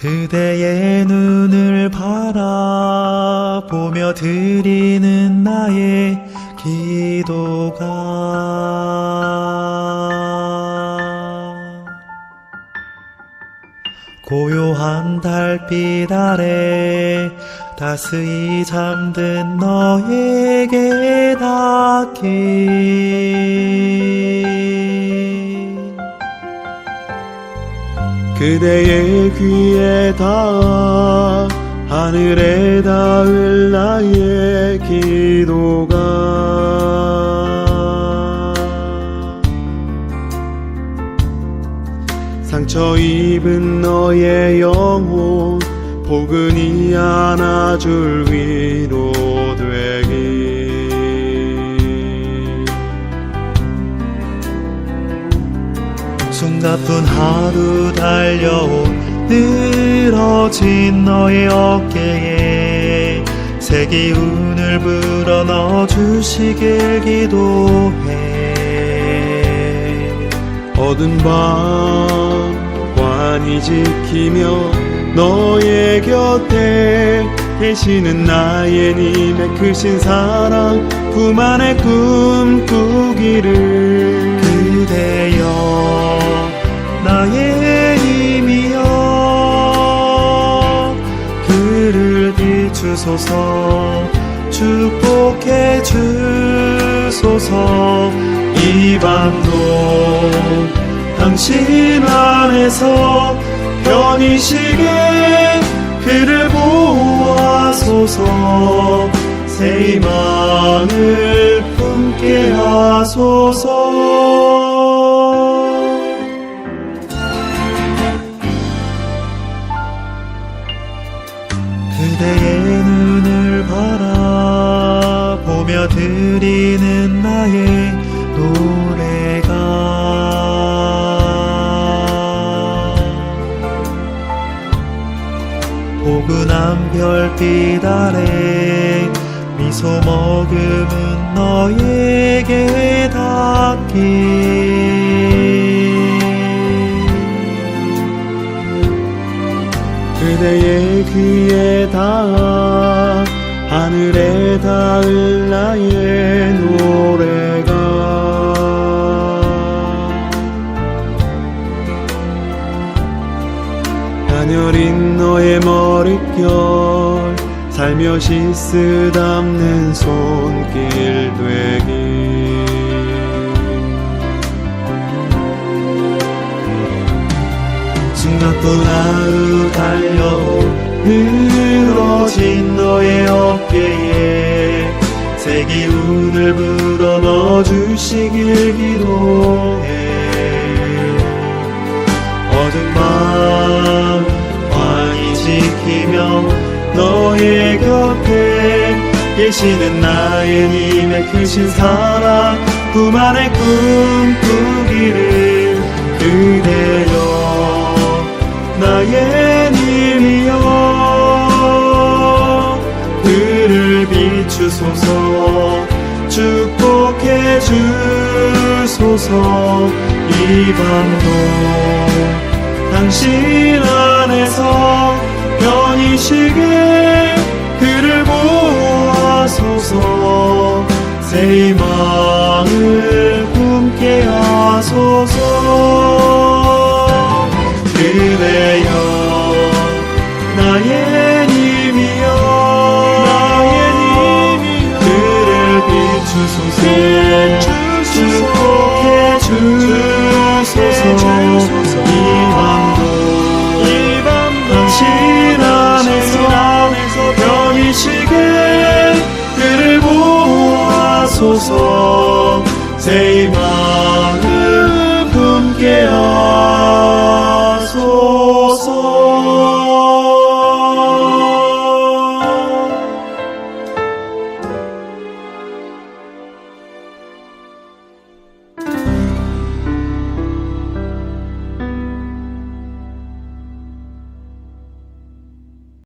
그대의 눈을 바라보며 드리는 나의 기도가. 고요한 달빛 아래 따스히 잠든 너에게 닿기 그대의 귀에 닿아 하늘에 닿을 나의 기도가. 상처 입은 너의 영혼 포근히 안아줄 위 숨가쁜 하루 달려온 늘어진 너의 어깨에 새 기운을 불어 넣어 주시길 기도해. 어두운 밤 환히 지키며 너의 곁에 계시는 나의 님의 크신 사랑 품 안에 꿈꾸기를 비추소서 축복해 주소서. 이 밤도 당신 안에서 쉬게 그를 보호하소서. 새 희망을 품게 하소서 그대의 눈을 바라보며 드리는 나의 노래가 포근한 별빛 아래 미소 머금은 너에게 닿기 그대의 귀에 닿아 하늘에 닿을 나의 노래가 가녀린 너의 머릿결 살며시 쓰담는 손길 되기 숨가쁜 하루 달려온 늘어진 너의 어깨에 새 기운을 불어 넣어주시길 기도해. 어둠 밤 환히 지키며 너의 곁에 계시는 나의 님의 크신 사랑 품 안에 꿈꾸기를 그대여 나의 님이여 그를 비추소서 축복해 주소서 이 밤도 당신 안에서 쉬게 그를 보호하소서. 새 희망을 보호하소서. 새 희망을